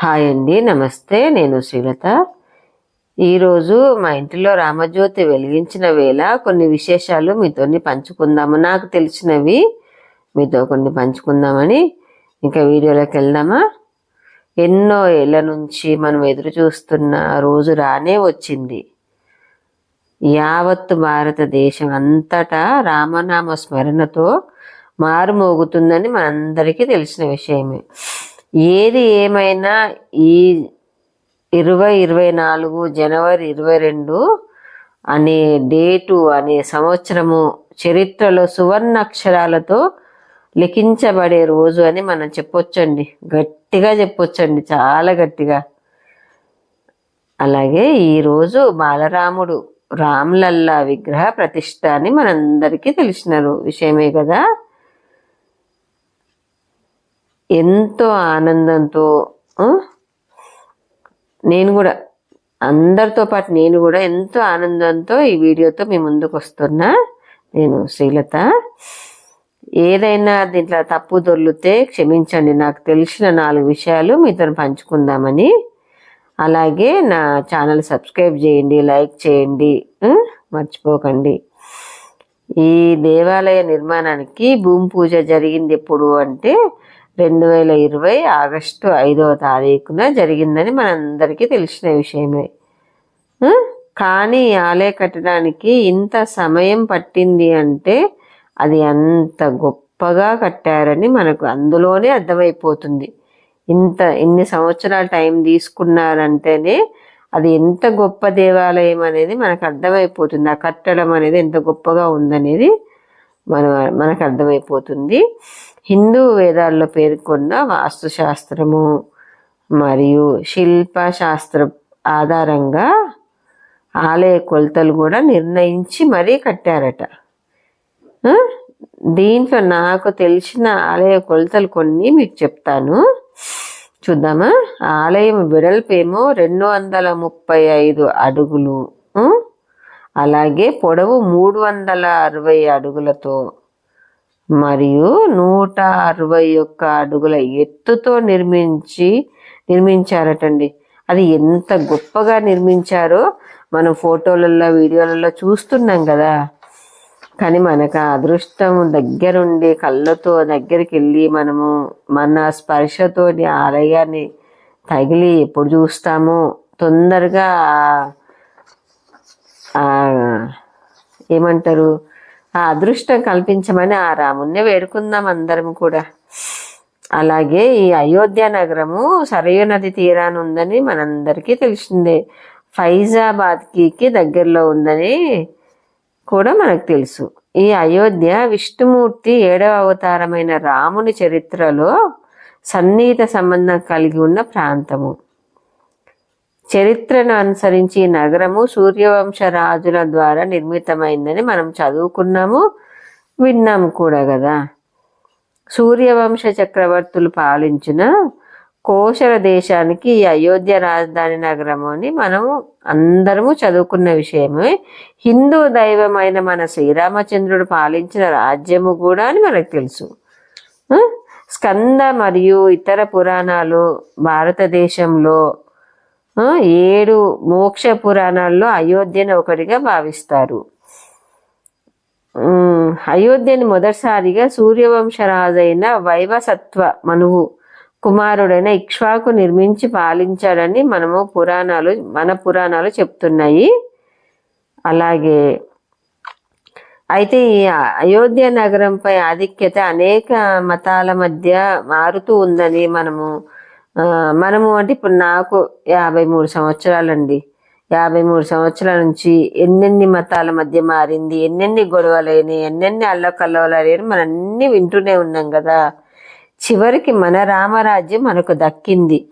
Hi అండి నమస్తే. నేను శ్రీలత. ఈరోజు మా ఇంటిలో రామజ్యోతి వెలిగించిన వేళ కొన్ని విశేషాలు మీతో పంచుకుందాము. నాకు తెలిసినవి మీతో కొన్ని పంచుకుందామని ఇంకా వీడియోలోకి వెళ్దామా? ఎన్నో ఏళ్ళ నుంచి మనం ఎదురు చూస్తున్న రోజు రానే వచ్చింది. యావత్తు భారతదేశం అంతటా రామనామ స్మరణతో మారుమోగుతుందని మనందరికీ తెలిసిన విషయమే. ఏది ఏమైనా ఈ ఇరవై ఇరవై నాలుగు జనవరి ఇరవై రెండు అనే డేటు అనే సంవత్సరము చరిత్రలో సువర్ణ అక్షరాలతో లిఖించబడే రోజు అని మనం చెప్పొచ్చండి. గట్టిగా చెప్పొచ్చండి. చాలా గట్టిగా. అలాగే ఈరోజు బాలరాముడు రామ్లల్లా విగ్రహ ప్రతిష్ట అని మనందరికీ తెలిసిన విషయమే కదా. ఎంతో ఆనందంతో నేను కూడా అందరితో పాటు నేను కూడా ఎంతో ఆనందంతో ఈ వీడియోతో మీ ముందుకు వస్తున్నా. నేను శ్రీలత. ఏదైనా దీంట్లో తప్పు దొర్లితే క్షమించండి. నాకు తెలిసిన నాలుగు విషయాలు మీతో పంచుకుందామని. అలాగే నా ఛానల్ సబ్స్క్రైబ్ చేయండి లైక్ చేయండి మర్చిపోకండి. ఈ దేవాలయ నిర్మాణానికి భూమి పూజ జరిగింది ఎప్పుడు అంటే రెండు వేల ఇరవై ఆగస్టు ఐదవ తారీఖున జరిగిందని మనందరికీ తెలిసిన విషయమే. కానీ ఆలయ కట్టడానికి ఇంత సమయం పట్టింది అంటే అది అంత గొప్పగా కట్టారని మనకు అందులోనే అర్థమైపోతుంది. ఇంత ఇన్ని సంవత్సరాల టైం తీసుకున్నారంటేనే అది ఎంత గొప్ప దేవాలయం అనేది మనకు అర్థమైపోతుంది. ఆ కట్టడం అనేది ఎంత గొప్పగా ఉందనేది మన మనకు అర్థమైపోతుంది. హిందూ వేదాల్లో పేర్కొన్న వాస్తుశాస్త్రము మరియు శిల్పశాస్త్ర ఆధారంగా ఆలయ కొలతలు కూడా నిర్ణయించి మరీ కట్టారట. దీంట్లో నాకు తెలిసిన ఆలయ కొలతలు కొన్ని మీకు చెప్తాను. చూద్దామా? ఆలయం వెడల్పేమో రెండు వందల ముప్పై ఐదు అడుగులు. అలాగే పొడవు మూడు వందల అరవై అడుగులతో మరియు నూట అరవై ఒక్క అడుగుల ఎత్తుతో నిర్మించి నిర్మించారటండి. అది ఎంత గొప్పగా నిర్మించారో మనం ఫోటోలలో వీడియోలలో చూస్తున్నాం కదా. కానీ మనకు అదృష్టం దగ్గరుండి కళ్ళతో దగ్గరికి వెళ్ళి మనము మన స్పర్శతోని ఆలయాన్ని తగిలి ఎప్పుడు చూస్తామో తొందరగా ఏమంటారు? ఆ అదృష్టం కల్పించమని ఆ రాముణ్ణి వేడుకుందాం అందరం కూడా. అలాగే ఈ అయోధ్య నగరము సరయూ నది తీరాన ఉందని మనందరికీ తెలిసిందే. ఫైజాబాద్కి దగ్గరలో ఉందని కూడా మనకు తెలుసు. ఈ అయోధ్య విష్ణుమూర్తి ఏడవ అవతారమైన రాముని చరిత్రలో సన్నిహిత సంబంధం కలిగి ఉన్న ప్రాంతము. చరిత్రను అనుసరించి నగరము సూర్యవంశ రాజుల ద్వారా నిర్మితమైందని మనం చదువుకున్నాము విన్నాము కూడా కదా. సూర్యవంశ చక్రవర్తులు పాలించిన కోశల దేశానికి ఈ అయోధ్య రాజధాని నగరము అని మనము అందరము చదువుకున్న విషయమే. హిందూ దైవమైన మన శ్రీరామచంద్రుడు పాలించిన రాజ్యము కూడా అని మనకు తెలుసు. స్కంద మరియు ఇతర పురాణాలు భారతదేశంలో ఏడు మోక్ష పురాణాల్లో అయోధ్యను ఒకటిగా భావిస్తారు. అయోధ్యని మొదటిసారిగా సూర్యవంశరాజైన వైవసత్వ మనువు కుమారుడైన ఇక్ష్వాకు నిర్మించి పాలించాడని మనము పురాణాలు మన పురాణాలు చెప్తున్నాయి. అలాగే అయితే ఈ అయోధ్య నగరంపై ఆధిక్యత అనేక మతాల మధ్య మారుతూ ఉందని మనము మనము అంటే ఇప్పుడు నాకు యాభై మూడు సంవత్సరాలండి. యాభై మూడు సంవత్సరాల నుంచి ఎన్నెన్ని మతాల మధ్య మారింది ఎన్నెన్ని గొడవలైన ఎన్నెన్ని అల్లకల్లవలేని మనం అన్ని వింటూనే ఉన్నాం కదా. చివరికి మన రామరాజ్యం మనకు దక్కింది.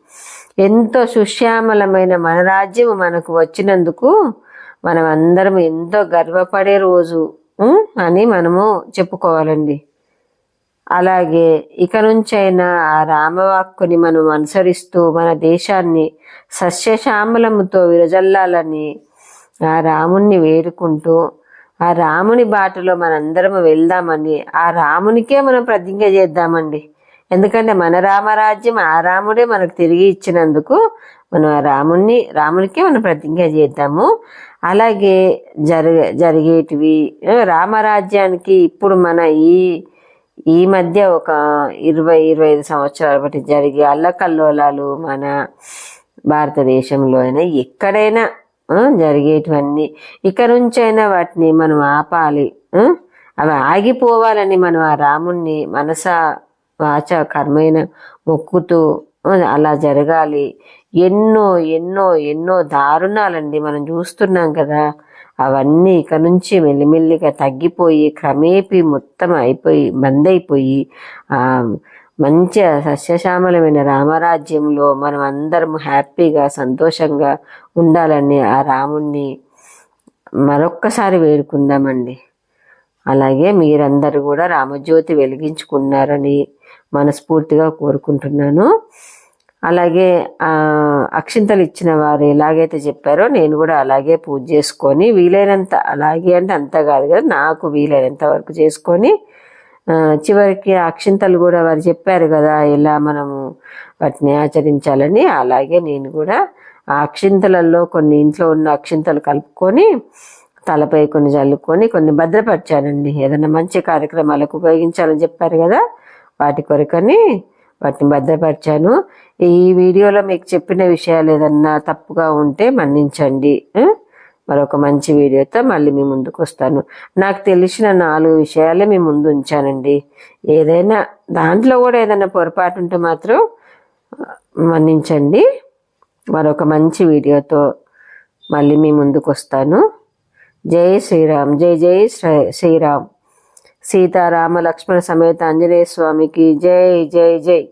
ఎంతో సుశ్యామలమైన మన రాజ్యం మనకు వచ్చినందుకు మనం అందరం ఎంతో గర్వపడే రోజు అని మనము చెప్పుకోవాలండి. అలాగే ఇక నుంచైనా ఆ రామవాక్కుని మనం అనుసరిస్తూ మన దేశాన్ని సస్యశ్యామలముతో విరజల్లాలని ఆ రాముణ్ణి వేడుకుంటూ ఆ రాముని బాటలో మనందరం వెళ్దామని ఆ రామునికే మనం ప్రతిజ్ఞ చేద్దామండి. ఎందుకంటే మన రామరాజ్యం ఆ రాముడే మనకు తిరిగి ఇచ్చినందుకు మనం ఆ రాముణ్ణి రామునికే మనం ప్రతిజ్ఞ చేద్దాము. అలాగే జరిగే జరిగేటివి రామరాజ్యానికి ఇప్పుడు మన ఈ ఈ మధ్య ఒక ఇరవై ఇరవై ఐదు సంవత్సరాల బట్టి జరిగే అల్లకల్లోలాలు మన భారతదేశంలో అయినా ఎక్కడైనా జరిగేటివన్నీ. ఇక నుంచైనా వాటిని మనం ఆపాలి అవి ఆగిపోవాలని మనం ఆ రాముణ్ణి మనస వాచ కర్మైన మొక్కుతూ అలా జరగాలి. ఎన్నో ఎన్నో ఎన్నో దారుణాలండి మనం చూస్తున్నాం కదా. అవన్నీ ఇక నుంచి మెల్లిమెల్లిగా తగ్గిపోయి క్రమేపీ మొత్తం అయిపోయి బంద్ అయిపోయి మంచి సస్యశ్యామలమైన రామరాజ్యంలో మనం అందరం హ్యాపీగా సంతోషంగా ఉండాలని ఆ రాముణ్ణి మరొక్కసారి వేడుకుందామండి. అలాగే మీరందరూ కూడా రామజ్యోతి వెలిగించుకున్నారని మనస్ఫూర్తిగా కోరుకుంటున్నాను. అలాగే అక్షింతలు ఇచ్చిన వారు ఎలాగైతే చెప్పారో నేను కూడా అలాగే పూజ చేసుకొని వీలైనంత అలాగే అంటే అంత కాదు కదా నాకు వీలైనంత వరకు చేసుకొని చివరికి అక్షింతలు కూడా వారు చెప్పారు కదా ఇలా మనము వాటిని ఆచరించాలని. అలాగే నేను కూడా ఆ అక్షింతలలో కొన్ని ఇంట్లో ఉన్న అక్షింతలు కలుపుకొని తలపై కొన్ని చల్లుకొని కొన్ని భద్రపరిచానండి. ఏదైనా మంచి కార్యక్రమాలకు ఉపయోగించాలని చెప్పారు కదా వాటి కొరకని వాటిని భద్రపరిచాను. ఈ వీడియోలో మీకు చెప్పిన విషయాలు ఏదన్నా తప్పుగా ఉంటే మన్నించండి. మరొక మంచి వీడియోతో మళ్ళీ మీ ముందుకు వస్తాను. నాకు తెలిసిన నాలుగు విషయాలే మీ ముందు ఉంచానండి. ఏదైనా దాంట్లో కూడా ఏదైనా పొరపాటు ఉంటే మాత్రం మన్నించండి. మరొక మంచి వీడియోతో మళ్ళీ మీ ముందుకు వస్తాను. జై శ్రీరామ్. జై జై శ్రీరామ్. సీతారామ లక్ష్మణ సమేత ఆంజనేయ స్వామికి జై జై జై.